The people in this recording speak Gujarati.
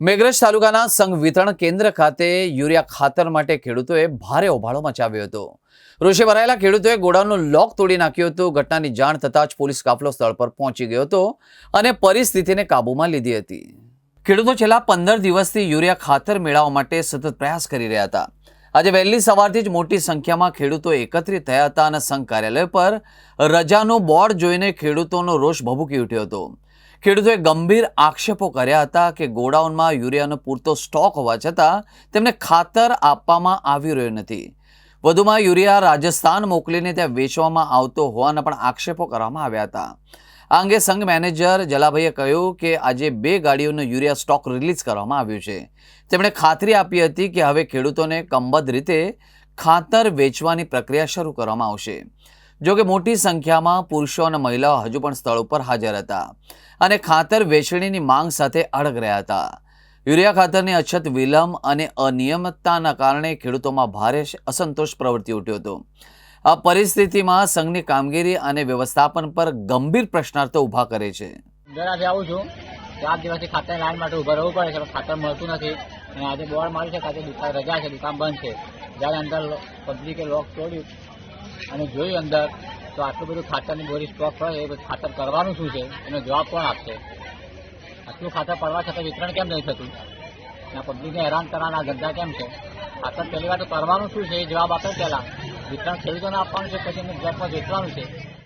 મેઘરજ તાલુકાના સંઘ વિતરણ કેન્દ્ર ખાતે યુરિયા ખાતર માટે ખેડૂતોએ ભારે હોબાળો મચાવ્યો હતો. રોષે ભરાયેલા ખેડૂતોએ ગોડાઉનનું લોક તોડી નાખ્યું હતું. ઘટનાની જાણ થતાં જ પોલીસ કાફલો સ્થળ પર પહોંચી ગયો હતો અને પરિસ્થિતિને કાબૂમાં લીધી હતી. ખેડૂતો છેલ્લા પંદર દિવસથી યુરિયા ખાતર મેળવવા માટે સતત પ્રયાસ કરી રહ્યા હતા. આજે વહેલી સવારથી જ મોટી સંખ્યામાં ખેડૂતો એકત્રિત થયા હતા અને સંઘ કાર્યાલય પર રજાનું બોર્ડ જોઈને ખેડૂતોનો રોષ ભભૂકી ઉઠ્યો હતો. ખેડૂતોએ ગંભીર આક્ષેપો કર્યા હતા કે ગોડાઉનમાં યુરિયાનો પૂરતો સ્ટોક હોવા છતાં તેમને ખાતર આપવામાં આવી રહ્યો નથી. વધુમાં યુરિયા રાજસ્થાન મોકલીને ત્યાં વેચવામાં આવતો હોવાના પણ આક્ષેપો કરવામાં આવ્યા હતા. આ અંગે સંઘ મેનેજર જલાભાઈએ કહ્યું કે આજે બે ગાડીઓનો યુરિયા સ્ટોક રિલીઝ કરવામાં આવ્યું છે. તેમણે ખાતરી આપી હતી કે હવે ખેડૂતોને કંબદ્ધ રીતે ખાતર વેચવાની પ્રક્રિયા શરૂ કરવામાં આવશે. જો કે મોટી સંખ્યામાં પુરુષો અને મહિલાઓ હજુ પણ સ્થળ ઉપર હાજર હતા અને ખાતર વેચણીની માંગ સાથે અડગ રહ્યા હતા. યુરિયા ખાતરની અછત વિલંબ અને અનિયમિતતાના કારણે ખેડૂતોમાં ભારે અસંતોષ પ્રવર્તી ઉઠ્યો હતો. આ પરિસ્થિતિમાં સંઘની કામગીરી અને વ્યવસ્થાપન પર ગંભીર પ્રશ્નાર્થો ઊભા કરે છે. આવું છું. ચાર દિવસથી ખાતર લાઈન માટે ઊભા રહેવું પડે છે ખાતર મળતું નથી. અને આજે બોર્ડ માર્યું છે આજે દુકાન રજા છે, દુકાન બંધ છે. જ્યારે અંદર પબ્લિકે લોક તોડ્યું અને જોયું અંદર, તો આટલું બધું ખાતરની બોરી સ્ટોક હોય, એ ખાતર કરવાનું શું છે? એનો જવાબ કોણ આપશે? આટલું ખાતર પડવા છતાં વિતરણ કેમ નહીં થતું? ત્યાં પબ્લિકને હેરાન કરવાના ધંધા કેમ છે? ખાતર પહેલી વાર તો કરવાનું શું છે? એ જવાબ આપે પહેલાં. વિતરણ ખેડૂતોને આપવાનું છે, પછી એમને જગમાં વેચવાનું છે.